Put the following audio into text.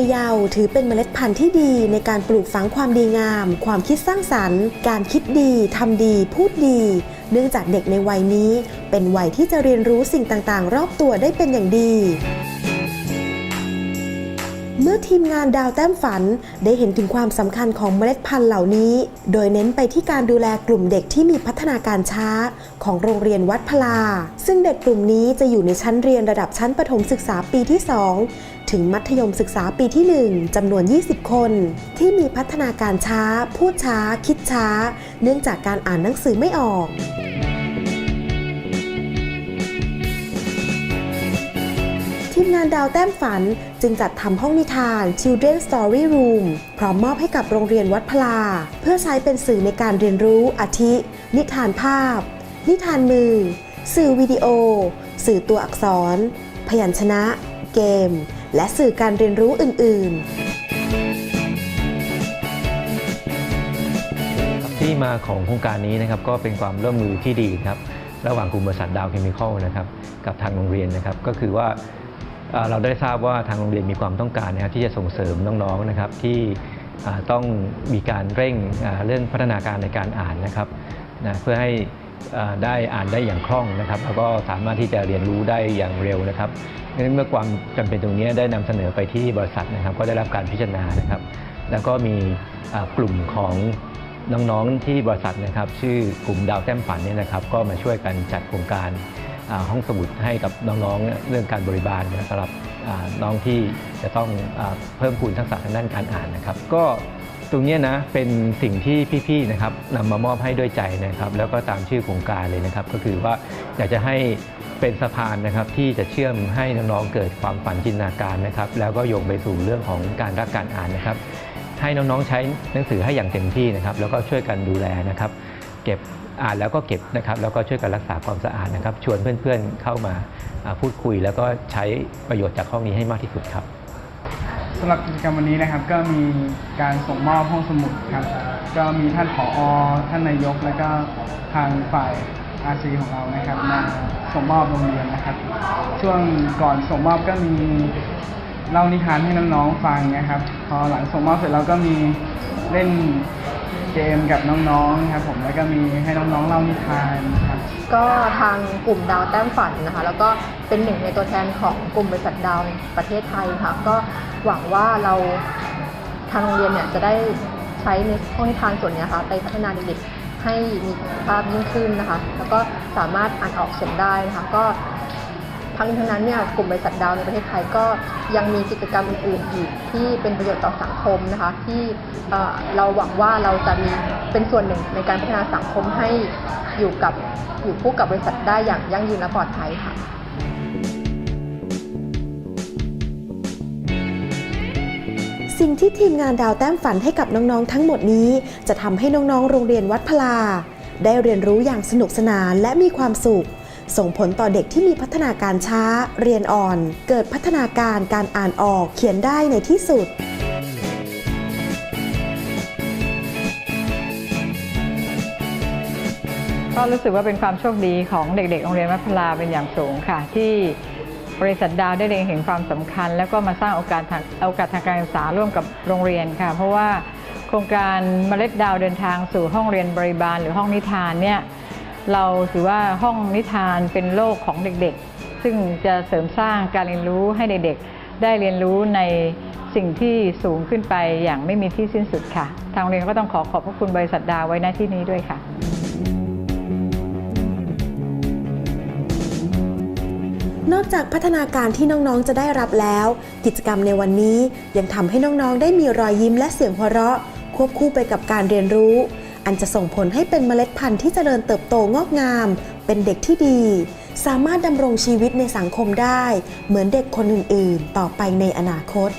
ยเยาว์ถือเป็นเมล็ดพันธุ์ที่ดีในการปลูกฝังความดีงาม ความคิดสร้างสรรค์ การคิดดีทำดี พูดดี เนื่องจากเด็กในวัยนี้ เป็นวัยที่จะเรียนรู้สิ่งต่างๆ รอบตัวได้เป็นอย่างดีเมื่อทีมงานดาวแต้มฝันได้เห็นถึงความสำคัญของเมล็ดพันธุ์เหล่านี้ โดยเน้นไปที่การดูแลกลุ่มเด็กที่มีพัฒนาการช้า ของโรงเรียนวัดพลา ซึ่งเด็กกลุ่มนี้จะอยู่ในชั้นเรียนระดับชั้นประถมศึกษาปีที่ 2 ถึงมัธยมศึกษาปีที่ 1จำนวน 20 คน ที่มีพัฒนาการช้า พูดช้า คิดช้า เนื่องจากการอ่านหนังสือไม่ออกทีมงานดาวแต้มฝันจึงจัดทำห้องนิทาน Children Story Room พร้อมมอบให้กับโรงเรียนวัดพลา เพื่อใช้เป็นสื่อในการเรียนรู้อาทิ นิทานภาพ นิทานมือ สื่อวิดีโอ สื่อตัวอักษร พยัญชนะ เกม และสื่อการเรียนรู้อื่น ๆ ที่มาของโครงการนี้นะครับก็เป็นความร่วมมือที่ดีครับ ระหว่างกลุ่มบริษัทดาวเคมีคอลนะครับกับทางโรงเรียนนะครับก็คือว่าเราได้ทราบว่าทางโรงเรียนมีความต้องการนะครับที่จะส่งเสริมน้องๆนะครับที่ต้องมีการเร่งเรื่องพัฒนาการในการอ่านนะครับนะเพื่อให้ ได้อ่านได้อย่างคล่องนะครับแล้วก็สามารถที่จะเรียนรู้ได้อย่างเร็วนะครับดังนั้นเมื่อความจำเป็นตรงนี้ได้นำเสนอไปที่บริษัทนะครับ ก็ได้รับการพิจารณานะครับ แล้วก็มีกลุ่มของน้องๆที่บริษัทนะครับ ชื่อกลุ่มดาวแต้มฝันเนี่ยนะครับ ก็มาช่วยกันจัดโครงการห้องสมุดให้กับน้องๆเรื่องการบริบาลนะสำหรับน้องที่จะต้องเพิ่มพูนทักษะทางด้านการอ่านนะครับ ก็ ตรงนี้นะเป็นสิ่งที่พี่ๆนะครับนำมามอบให้ด้วยใจนะครับ แล้วก็ตามชื่อโครงการเลยนะครับ ก็คือว่าอยากจะให้เป็นสะพานนะครับที่จะเชื่อมให้น้องๆเกิดความฝันจินตนาการนะครับ แล้วก็โยงไปสู่เรื่องของการรักการอ่านนะครับ ให้น้องๆใช้หนังสือให้อย่างเต็มที่นะครับ แล้วก็ช่วยกันดูแลนะครับ เก็บอ่านแล้วก็เก็บนะครับ แล้วก็ช่วยกันรักษาความสะอาดนะครับ ชวนเพื่อนๆเข้ามาพูดคุย แล้วก็ใช้ประโยชน์จากห้องนี้ให้มากที่สุดครับ สำหรับกิจกรรมวันนี้นะครับ ก็มีการส่งมอบห้องสมุดครับ ก็มีท่านผอท่านนายก และก็ทางฝ่ายอาซีของเรานะครับมาส่งมอบโรงเรียนนะครับ ช่วงก่อนส่งมอบก็มีเล่านิทานให้น้องๆฟังนะครับ พอหลังส่งมอบเสร็จเราก็มีเล่น เกมกับน้องๆนะครับผมแล้วก็มีให้น้องๆเล่านิทานครับ ก็ทางกลุ่มดาวแต้มฝันนะคะ แล้วก็เป็นหนึ่งในตัวแทนของกลุ่มบริษัทดาวในประเทศไทยค่ะ ก็หวังว่าเราทางโรงเรียนเนี่ยจะได้ใช้ในห้องนิทานส่วนนี้ค่ะไปพัฒนาเด็กๆให้มีภาพยิ่งขึ้นนะคะ แล้วก็สามารถอ่านออกเขียนได้นะคะก็ ทั้งนี้ทั้งนั้นเนี่ยกลุ่มบริษัทดาวในประเทศไทยก็ยังมีกิจกรรมอื่นๆอีกที่เป็นประโยชน์ต่อสังคมนะคะที่เอ่อเราหวังว่าเราจะมีเป็นส่วนหนึ่งในการพัฒนาสังคมให้อยู่กับอยู่คู่กับบริษัทได้อย่างยั่งยืนและปลอดภัยค่ะสิ่งที่ทีมงานดาวแต้มฝันให้กับน้องๆ ทั้งหมดนี้ จะทำให้น้องๆ โรงเรียนวัดพลา ได้เรียนรู้อย่างสนุกสนานและมีความสุข ส่งผลต่อเด็กที่มีพัฒนาการช้า เรียนอ่อน เกิดพัฒนาการการอ่านออกเขียนได้ในที่สุดก็รู้สึกว่าเป็นความโชคดีของเด็กๆ โรงเรียนวัดพลาเป็นอย่างสูงค่ะ ที่บริษัทดาวได้เล็งเห็นความสำคัญ แล้วก็มาสร้างโอกาสทางโอกาสทางการศึกษาร่วมกับโรงเรียนค่ะ เพราะว่าโครงการเมล็ดดาวเดินทางสู่ห้องเรียนบริบาลหรือห้องนิทานเนี่ย เราถือว่าห้องนิทานเป็นโลกของเด็กๆ ซึ่งจะเสริมสร้างการเรียนรู้ให้เด็กๆ ได้เรียนรู้ในสิ่งที่สูงขึ้นไปอย่างไม่มีที่สิ้นสุดค่ะ ทางเรียนก็ต้องขอขอบพระคุณบริษัทดาวไว้ณที่นี้ด้วยค่ะนอกจากพัฒนาการที่น้องๆ จะได้รับแล้ว กิจกรรมในวันนี้ยังทำให้น้องๆ ได้มีรอยยิ้มและเสียงหัวเราะ ควบคู่ไปกับการเรียนรู้ อันจะส่งผลให้เป็นเมล็ดพันธุ์ที่เจริญเติบโตงอกงาม เป็นเด็กที่ดี สามารถดำรงชีวิตในสังคมได้ เหมือนเด็กคนอื่น ๆ ต่อไปในอนาคต